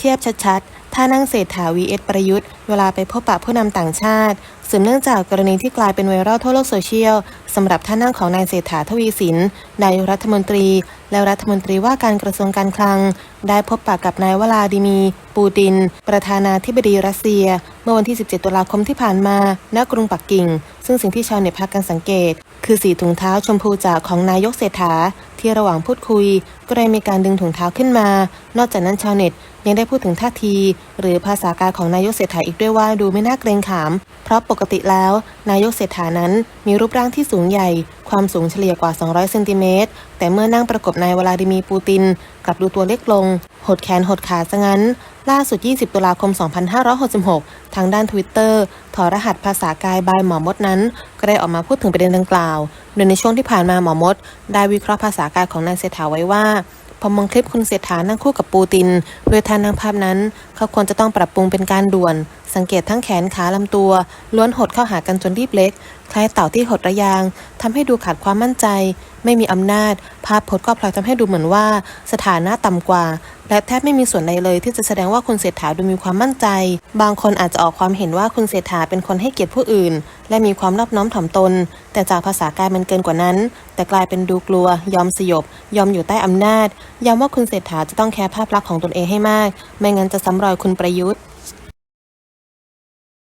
เทียบชัดๆ ถ้านั่งเศรษฐา vs ประยุทธ์ เวลาไปพบปะผู้นำต่างชาติสืบเนื่องจากกรณีที่กลายเป็นไวรัลทั่วโลกโซเชียลสำหรับท่านั่งของนายเศรษฐาทวีสินนายรัฐมนตรี และรัฐมนตรีว่าการกระทรวงการคลัง ได้พบปะกับนายวลาดิมี ปูติน ประธานาธิบดีรัสเซีย เมื่อวันที่ 17 ตุลาคมที่ผ่านมาณกรุงปักกิ่ง ซึ่งสิ่งที่ชาวเน็ตพากันสังเกต คือสีถุงเท้าชมพูจากของนายกเศรษฐาที่ระหว่างพูดคุย ก็ได้มีการดึงถุงเท้าขึ้นมา นอกจากนั้นชาวเน็ตยังได้พูดถึงท่าที หรือภาษากายของนายกเศรษฐาอีกด้วยว่าดูไม่น่าเกรงขาม เพราะปกติแล้ว นายกเศรษฐานั้นมีรูปร่างที่สูงใหญ่ ความสูงเฉลี่ยกว่า 200 เซนติเมตร แต่เมื่อนั่งประกบนายวลาดิมีร์ปูติน กลับดูตัวเล็กลง หดแขนหดขาซะงั้น ล่าสุด 20 ตุลาคม 2566 ทางด้านทวิตเตอร์ถอดรหัสภาษากายบายหมอมดนั้น ก็ได้ออกมาพูดถึงประเด็นดังกล่าว โดยในช่วงที่ผ่านมาหมอมด ได้วิเคราะห์ภาษากายของนายเศรษฐาไว้ว่า พอมองคลิปคุณเศรษฐานั่งคู่กับปูติน โดยทานนางภาพนั้น เขาควรจะต้องปรับปรุงเป็นการด่วน สังเกตทั้งแขนขาลำตัว ล้วนหดเข้าหากันจนรีบเล็ก คล้ายเต่าที่หดระยางทำให้ดูขาดความมั่นใจ ไม่มีอำนาจ ภาพพจน์ก็พลอยทำให้ดูเหมือนว่า สถานะต่ำกว่า และแทบไม่มีส่วนใดเลยที่จะแสดงว่าคุณเศรษฐาดูมีความมั่นใจ บางคนอาจจะออกความเห็นว่าคุณเศรษฐาเป็นคนให้เกียรติผู้อื่น และมีความรอบน้อมถ่อมตน แต่จากภาษากายมันเกินกว่านั้น แต่กลายเป็นดูกลัว ยอมสยบ ยอมอยู่ใต้อำนาจย้ำว่าคุณเศรษฐาจะต้องแคร์ภาพลักษณ์ของตนเองให้มาก ไม่งั้นจะซ้ำรอยคุณประยุทธ์